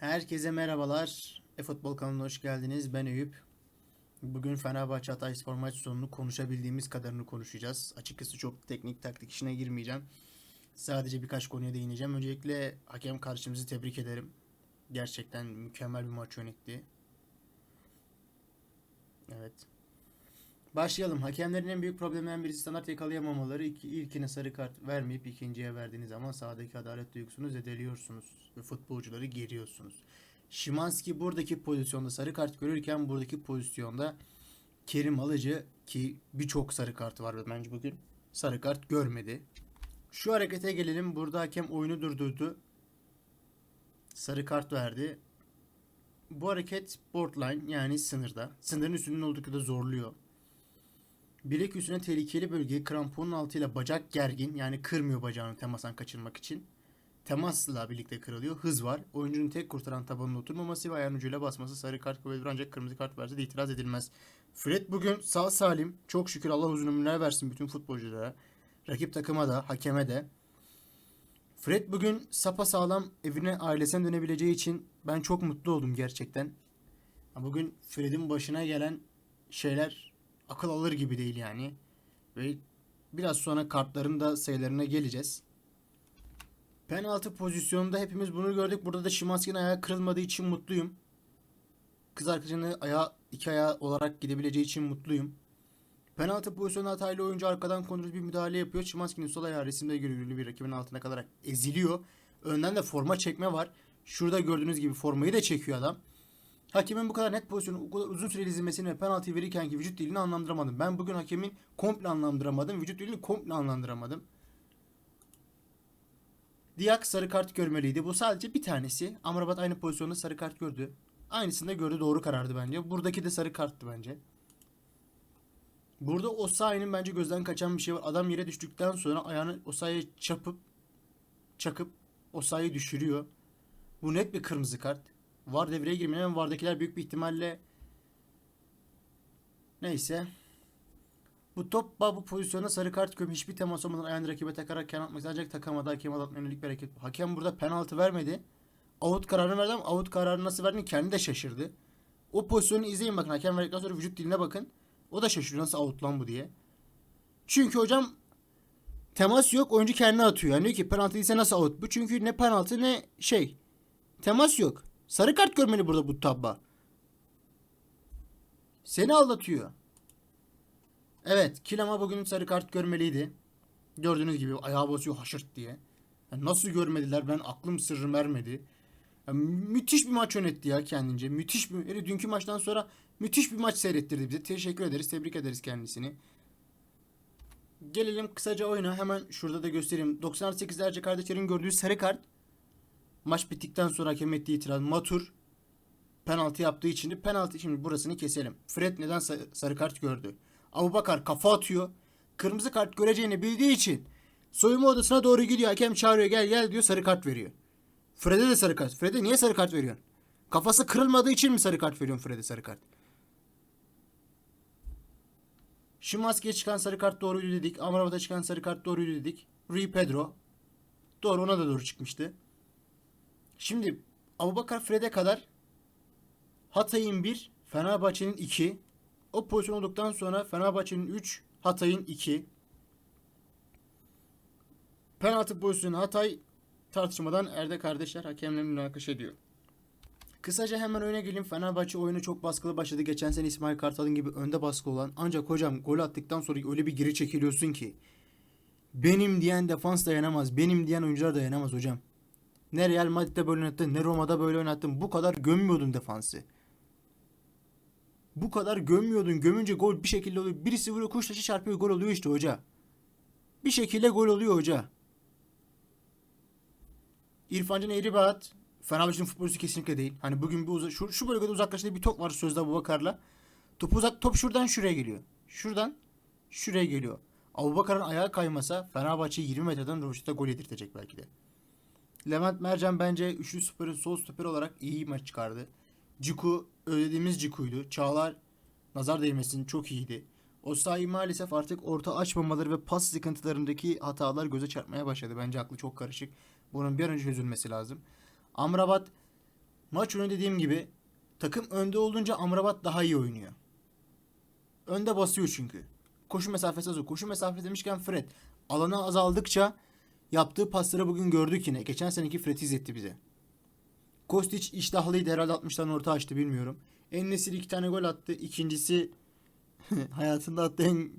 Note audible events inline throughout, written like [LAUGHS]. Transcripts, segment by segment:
Herkese merhabalar. E-Futbol kanalına hoş geldiniz. Ben Eyüp. Bugün Fenerbahçe Hatayspor maç sonunu konuşabildiğimiz kadarını konuşacağız. Açıkçası çok teknik taktik işine girmeyeceğim. Sadece birkaç konuya değineceğim. Öncelikle hakem karşımızı tebrik ederim. Gerçekten mükemmel bir maç yönetti. Evet. Başlayalım. Hakemlerin en büyük problemlerinden birisi standart yakalayamamaları. İki, ilkine sarı kart vermeyip ikinciye verdiğiniz zaman sahadaki adalet duygusunu zedeliyorsunuz ve futbolcuları geriyorsunuz. Şimanski buradaki pozisyonda sarı kart görürken buradaki pozisyonda Kerim Alıcı ki birçok sarı kart var bence bugün sarı kart görmedi. Şu harekete gelelim. Burada hakem oyunu durdurdu. Sarı kart verdi. Bu hareket borderline yani sınırda. Sınırın üstünün oldukça da zorluyor. Bilek üstüne tehlikeli bölgeyi kramponun altıyla bacak gergin yani kırmıyor bacağını temasdan kaçırmak için. Temasla birlikte kırılıyor. Hız var. Oyuncunun tek kurtaran tabanına oturmaması ve ayağın ucuyla basması sarı kart kabul edilir ancak kırmızı kart verse de itiraz edilmez. Fred bugün sağ salim. Çok şükür Allah uzun ömürler versin bütün futbolculara. Rakip takıma da, hakeme de. Fred bugün sapa sağlam evine ailesine dönebileceği için ben çok mutlu oldum gerçekten. Bugün Fred'in başına gelen şeyler akıl alır gibi değil yani. Ve biraz sonra kartların da sayılarına geleceğiz. Penaltı pozisyonunda hepimiz bunu gördük. Burada da Şimanski'nin ayağı kırılmadığı için mutluyum. Kız arkadaşının ayağı iki ayağı olarak gidebileceği için mutluyum. Penaltı pozisyonunda hataylı oyuncu arkadan kontrol bir müdahale yapıyor. Şimanski'nin sol ayağı resimde görüldüğü bir rakibin altına kalarak eziliyor. Önden de forma çekme var. Şurada gördüğünüz gibi formayı da çekiyor adam. Hakemin bu kadar net pozisyonu bu kadar uzun süreli izlemesini ve penaltıyı verirken ki vücut dilini anlamlandıramadım. Ben bugün hakemin komple anlamlandıramadım. Vücut dilini komple anlamlandıramadım. Diak sarı kart görmeliydi. Bu sadece bir tanesi. Amrabat aynı pozisyonda sarı kart gördü. Aynısını da gördü. Doğru karardı bence. Buradaki de sarı karttı bence. Burada Osayi'nin bence gözden kaçan bir şey var. Adam yere düştükten sonra ayağını Osayi'ye çapıp çakıp Osayi'yi düşürüyor. Bu net bir kırmızı kart. Var devreye girmeli ama Var'dakiler büyük bir ihtimalle neyse. Bu top bu pozisyona sarı kart görmüş. Hiçbir temas olmadan ayağını rakibe takarak kenar atmak ancak takamadı. Hakem atma yönelik bir hareket. Hakem burada penaltı vermedi. Out kararını verdi ama out kararını nasıl verdiğini kendi de şaşırdı. O pozisyonu izleyin bakın. Hakem verdikten sonra vücut diline bakın. O da şaşırıyor nasıl out lan bu diye. Çünkü hocam temas yok. Oyuncu kendine atıyor. Yani diyor ki penaltı değilse nasıl out bu? Çünkü ne penaltı ne şey. Temas yok. Sarı kart görmeli burada bu tabba. Seni aldatıyor. Evet, Kilama bugün sarı kart görmeliydi. Gördüğünüz gibi ayağı basıyor haşırt diye. Yani nasıl görmediler ben aklım sırrım ermedi. Yani müthiş bir maç yönetti ya kendince. Müthiş bir yani dünkü maçtan sonra müthiş bir maç seyrettirdi bize. Teşekkür ederiz, tebrik ederiz kendisini. Gelelim kısaca oyuna. Hemen şurada da göstereyim. 98 derece kardeşlerin gördüğü sarı kart. Maç bittikten sonra hakem ettiği itiraz Matur penaltı yaptığı için de penaltı şimdi burasını keselim. Fred neden sa- sarı kart gördü? Abubakar kafa atıyor. Kırmızı kart göreceğini bildiği için soyunma odasına doğru gidiyor. Hakem çağırıyor gel gel diyor sarı kart veriyor. Fred'e de sarı kart. Fred'e niye sarı kart veriyorsun? Kafası kırılmadığı için mi sarı kart veriyorsun Fred'e sarı kart? Şimanski'ye çıkan sarı kart doğruydu dedik. Amrabat'a çıkan sarı kart doğruydu dedik. Rui Pedro. Doğru ona da doğru çıkmıştı. Şimdi Abubakar Fred'e kadar Hatay'ın 1, Fenerbahçe'nin 2. O pozisyon olduktan sonra Fenerbahçe'nin 3, Hatay'ın 2. Penaltı pozisyonu Hatay tartışmadan Erde kardeşler hakemle münakaşa ediyor. Kısaca hemen öne gelin. Fenerbahçe oyunu çok baskılı başladı. Geçen sene İsmail Kartal'ın gibi önde baskı olan. Ancak hocam gol attıktan sonra öyle bir geri çekiliyorsun ki. Benim diyen defans dayanamaz. Benim diyen oyuncular dayanamaz hocam. Ne Real Madrid'de böyle oynattın, ne Roma'da böyle oynattın. Bu kadar gömmüyordun defansı. Bu kadar gömmüyordun. Gömünce gol bir şekilde oluyor. Birisi vuruyor kuş taşı çarpıyor gol oluyor işte hoca. Bir şekilde gol oluyor hoca. İrfan Can Eğribat Fenerbahçe'nin futbolcusu kesinlikle değil. Hani bugün bir şu, şu bölgede uzaklaştığı bir top var sözde Abubakar'la. Top uzak top şuradan şuraya geliyor. Şuradan şuraya geliyor. Abubakar'ın ayağı kaymasa Fenerbahçe 20 metreden Roşit'e gol yedirtecek belki de. Levent Mercan bence üçlü stoperin sol stoper olarak iyi maç çıkardı. Ciku ödediğimiz Ciku'ydu. Çağlar nazar değmesin çok iyiydi. Osayi maalesef artık orta açmamaları ve pas sıkıntılarındaki hatalar göze çarpmaya başladı. Bence aklı çok karışık. Bunun bir önce çözülmesi lazım. Amrabat Maç önü dediğim gibi takım önde olunca Amrabat daha iyi oynuyor. Önde basıyor çünkü. Koşu mesafesi azalıyor. Koşu mesafesi demişken Fred. Alanı azaldıkça yaptığı pasları bugün gördük yine. Geçen seneki Fred izletti bize. Kostić iştahlıydı herhalde 60'tan orta açtı bilmiyorum. Ennesiri iki tane gol attı. İkincisi [LAUGHS] hayatında attığı en...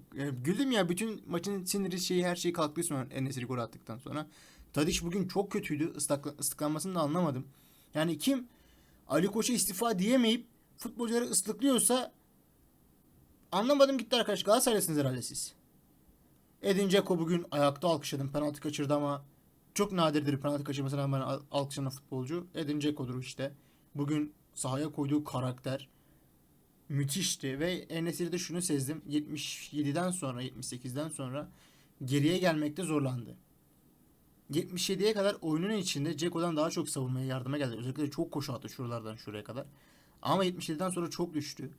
Güldüm ya bütün maçın siniri şeyi her şeyi kalktı sonra Ennesiri gol attıktan sonra. Tadiş bugün çok kötüydü. Istakla, ıslıklanmasını da anlamadım. Yani kim Ali Koç'a istifa diyemeyip futbolcuları ıslıklıyorsa anlamadım gitti arkadaş. Galatasaraylısınız herhalde siz. Edin Dzeko bugün ayakta alkışladım. Penaltı kaçırdı ama çok nadirdir penaltı kaçırmasına rağmen al- alkışlanan futbolcu. Edin Dzeko'dur işte. Bugün sahaya koyduğu karakter müthişti ve Enesir'de şunu sezdim. 77'den sonra 78'den sonra geriye gelmekte zorlandı. 77'ye kadar oyunun içinde Ceko'dan daha çok savunmaya yardıma geldi. Özellikle çok koşu attı şuralardan şuraya kadar. Ama 77'den sonra çok düştü.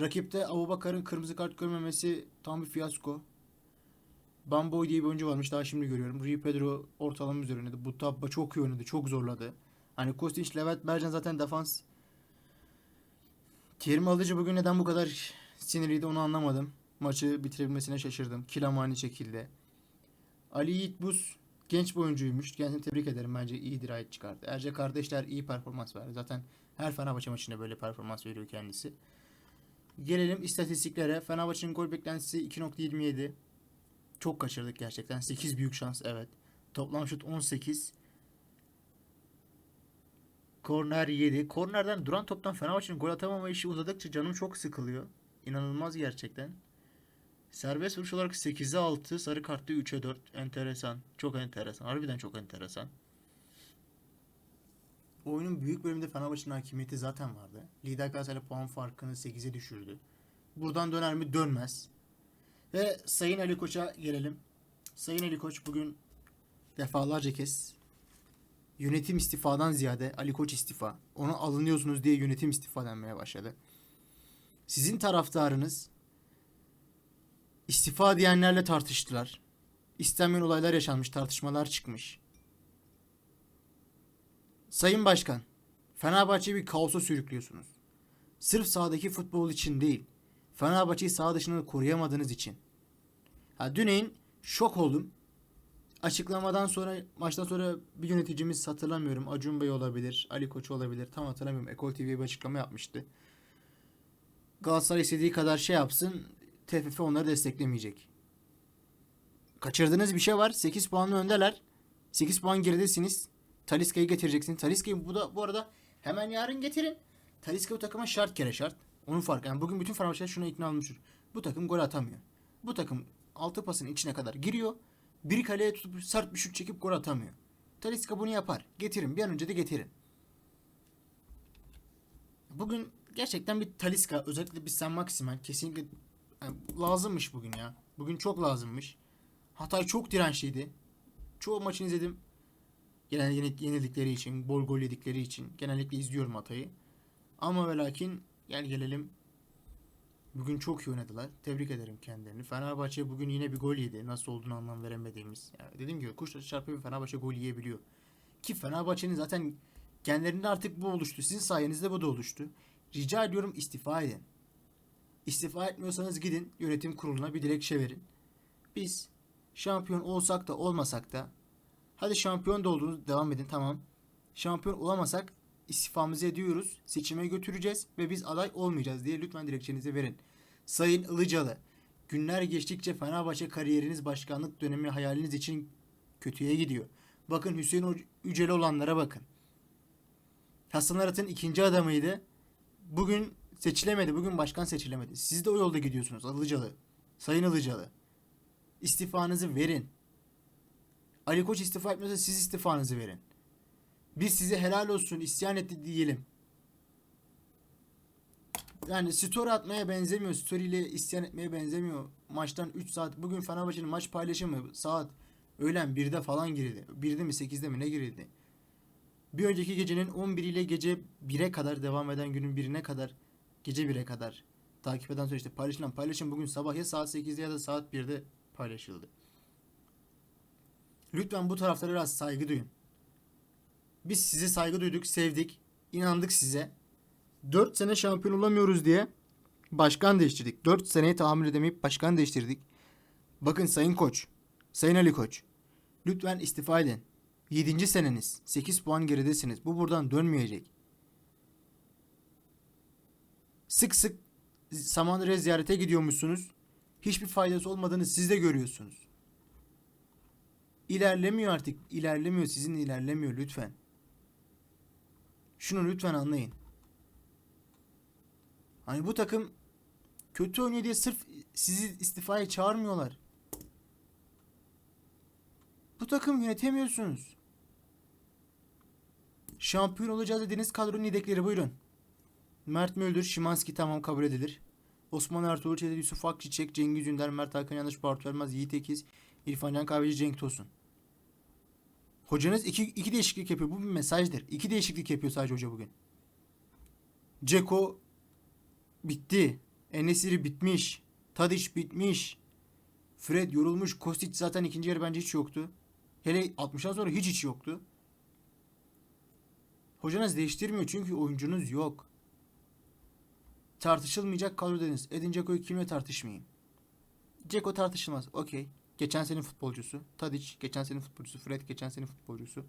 Rakipte Abubakar'ın kırmızı kart görmemesi tam bir fiyasko. Bamboy diye bir oyuncu varmış daha şimdi görüyorum. Rui Pedro ortalama üzerinde. Bu tabba çok iyi oynadı. Çok zorladı. Hani Kostić, Levent, Bercan zaten defans. Kerim Alıcı bugün neden bu kadar sinirliydi onu anlamadım. Maçı bitirebilmesine şaşırdım. Kilam aynı şekilde. Ali Yiğit Buz genç bir oyuncuymuş. Kendisini tebrik ederim. Bence iyi dirayet çıkardı. Erce kardeşler iyi performans verdi. Zaten her Fenerbahçe maçında böyle performans veriyor kendisi. Gelelim istatistiklere. Fenerbahçe'nin gol beklentisi 2.27. Çok kaçırdık gerçekten. 8 büyük şans evet. Toplam şut 18. Korner 7. Kornerden duran toptan Fenerbahçe'nin gol atamama işi uzadıkça canım çok sıkılıyor. İnanılmaz gerçekten. Serbest vuruş olarak 8'e 6, sarı kartta 3'e 4. Enteresan. Çok enteresan. Harbiden çok enteresan. Oyunun büyük bölümünde Fenerbahçe'nin hakimiyeti zaten vardı. Lider Galatasaray puan farkını 8'e düşürdü. Buradan döner mi? Dönmez. Ve Sayın Ali Koç'a gelelim. Sayın Ali Koç bugün defalarca kez yönetim istifadan ziyade Ali Koç istifa. Ona alınıyorsunuz diye yönetim istifa denmeye başladı. Sizin taraftarınız istifa diyenlerle tartıştılar. İstenmeyen olaylar yaşanmış, tartışmalar çıkmış. Sayın Başkan, Fenerbahçe'yi bir kaosa sürüklüyorsunuz. Sırf sahadaki futbol için değil, Fenerbahçe'yi saha dışında koruyamadığınız için. Ha, düneyin şok oldum. Açıklamadan sonra, maçtan sonra bir yöneticimiz hatırlamıyorum. Acun Bey olabilir, Ali Koç olabilir. Tam hatırlamıyorum. Ekol TV'ye bir açıklama yapmıştı. Galatasaray istediği kadar şey yapsın. TFF onları desteklemeyecek. Kaçırdığınız bir şey var. 8 puanlı öndeler. 8 puan geridesiniz. Taliska'yı getireceksiniz. Taliska'yı bu da bu arada hemen yarın getirin. Taliska bu takıma şart kere şart. Onun farkı. Yani bugün bütün Fenerbahçeler şuna ikna olmuştur. Bu takım gol atamıyor. Bu takım altı pasın içine kadar giriyor. Bir kaleye tutup sert bir şut çekip gol atamıyor. Taliska bunu yapar. Getirin. Bir an önce de getirin. Bugün gerçekten bir Taliska özellikle bir Sen Maximen kesinlikle yani lazımmış bugün ya. Bugün çok lazımmış. Hatay çok dirençliydi. Çoğu maçını izledim. Genel yenildikleri için, bol gol yedikleri için genellikle izliyorum Hatay'ı. Ama ve lakin gel gelelim Bugün çok iyi oynadılar. Tebrik ederim kendilerini. Fenerbahçe bugün yine bir gol yedi. Nasıl olduğunu anlam veremediğimiz. Yani dediğim gibi kuşla çarpıyor Fenerbahçe gol yiyebiliyor. Ki Fenerbahçe'nin zaten genlerinde artık bu oluştu. Sizin sayenizde bu da oluştu. Rica ediyorum istifa edin. İstifa etmiyorsanız gidin yönetim kuruluna bir dilekçe verin. Biz şampiyon olsak da olmasak da hadi şampiyon da olduğunuz devam edin tamam. Şampiyon olamasak istifamızı ediyoruz. Seçime götüreceğiz ve biz aday olmayacağız diye lütfen dilekçenizi verin. Sayın Ilıcalı, günler geçtikçe Fenerbahçe kariyeriniz başkanlık dönemi hayaliniz için kötüye gidiyor. Bakın Hüseyin Yüceli olanlara bakın. Hasan Arat'ın ikinci adamıydı. Bugün seçilemedi. Bugün başkan seçilemedi. Siz de o yolda gidiyorsunuz Ilıcalı. Sayın Ilıcalı. İstifanızı verin. Ali Koç istifa etmiyorsa siz istifanızı verin. Biz size helal olsun isyan etti diyelim. Yani story atmaya benzemiyor. Story ile isyan etmeye benzemiyor. Maçtan 3 saat. Bugün Fenerbahçe'nin maç paylaşımı saat öğlen 1'de falan girildi. 1'de mi 8'de mi ne girildi? Bir önceki gecenin 11 ile gece 1'e kadar devam eden günün 1'ine kadar gece 1'e kadar takip eden süreçte paylaşılan paylaşım bugün sabah ya saat 8'de ya da saat 1'de paylaşıldı. Lütfen bu taraflara biraz saygı duyun. Biz size saygı duyduk, sevdik. inandık size. 4 sene şampiyon olamıyoruz diye başkan değiştirdik. 4 seneye tahammül edemeyip başkan değiştirdik. Bakın Sayın Koç, Sayın Ali Koç. Lütfen istifa edin. 7. seneniz. 8 puan geridesiniz. Bu buradan dönmeyecek. Sık sık Samandıra'ya ziyarete gidiyormuşsunuz. Hiçbir faydası olmadığını siz de görüyorsunuz. İlerlemiyor artık. İlerlemiyor. Sizin ilerlemiyor lütfen. Şunu lütfen anlayın. Hani bu takım kötü oynuyor diye sırf sizi istifaya çağırmıyorlar. Bu takım yönetemiyorsunuz. Şampiyon olacağız dediğiniz kadronun yedekleri buyurun. Mert Müldür, Şimanski tamam kabul edilir. Osman Ertuğrul, Çetin Yusuf Akçiçek, Cengiz Ünder, Mert Hakan Yanlış, Bartu Vermez, Yiğit Ekiz, İrfan Can Kahveci, Cenk Tosun. Hocanız iki, iki değişiklik yapıyor. Bu bir mesajdır. İki değişiklik yapıyor sadece hoca bugün. Ceko bitti. Enesiri bitmiş. Tadiç bitmiş. Fred yorulmuş. Kostic zaten ikinci yarı bence hiç yoktu. Hele 60'dan sonra hiç hiç yoktu. Hocanız değiştirmiyor çünkü oyuncunuz yok. Tartışılmayacak kadro dediniz. Edin Dzeko'yu kimle tartışmayayım? Dzeko tartışılmaz. Okey. Geçen senin futbolcusu. Tadic geçen senin futbolcusu. Fred geçen senin futbolcusu.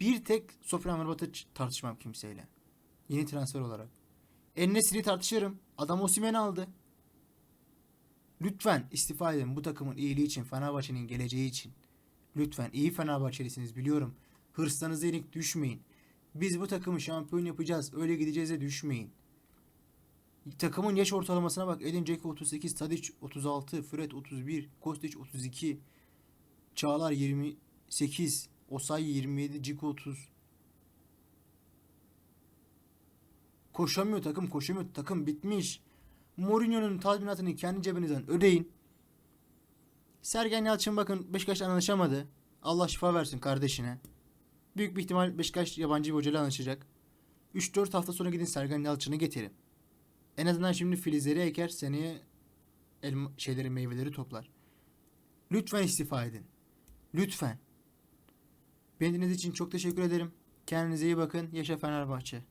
Bir tek Sofyan Amrabat'ı tartışmam kimseyle. Yeni transfer olarak. Ennesiri tartışırım. Adam Osimhen'i aldı. Lütfen istifa edin bu takımın iyiliği için, Fenerbahçe'nin geleceği için. Lütfen iyi Fenerbahçelisiniz biliyorum. Hırslarınıza yenik düşmeyin. Biz bu takımı şampiyon yapacağız. Öyle gideceğiz de düşmeyin. Takımın yaş ortalamasına bak. Edin Dzeko 38, Tadic 36, Fred 31, Kostic 32, Çağlar 28, Osayi 27, Ciko 30. Koşamıyor takım, koşamıyor. Takım bitmiş. Mourinho'nun tazminatını kendi cebinizden ödeyin. Sergen Yalçın bakın Beşiktaş'la anlaşamadı. Allah şifa versin kardeşine. Büyük bir ihtimal Beşiktaş yabancı bir hocayla anlaşacak. 3-4 hafta sonra gidin Sergen Yalçın'ı getirin. En azından şimdi filizleri eker seneye elma, şeyleri meyveleri toplar. Lütfen istifa edin. Lütfen. Beni dinlediğiniz için çok teşekkür ederim. Kendinize iyi bakın. Yaşa Fenerbahçe.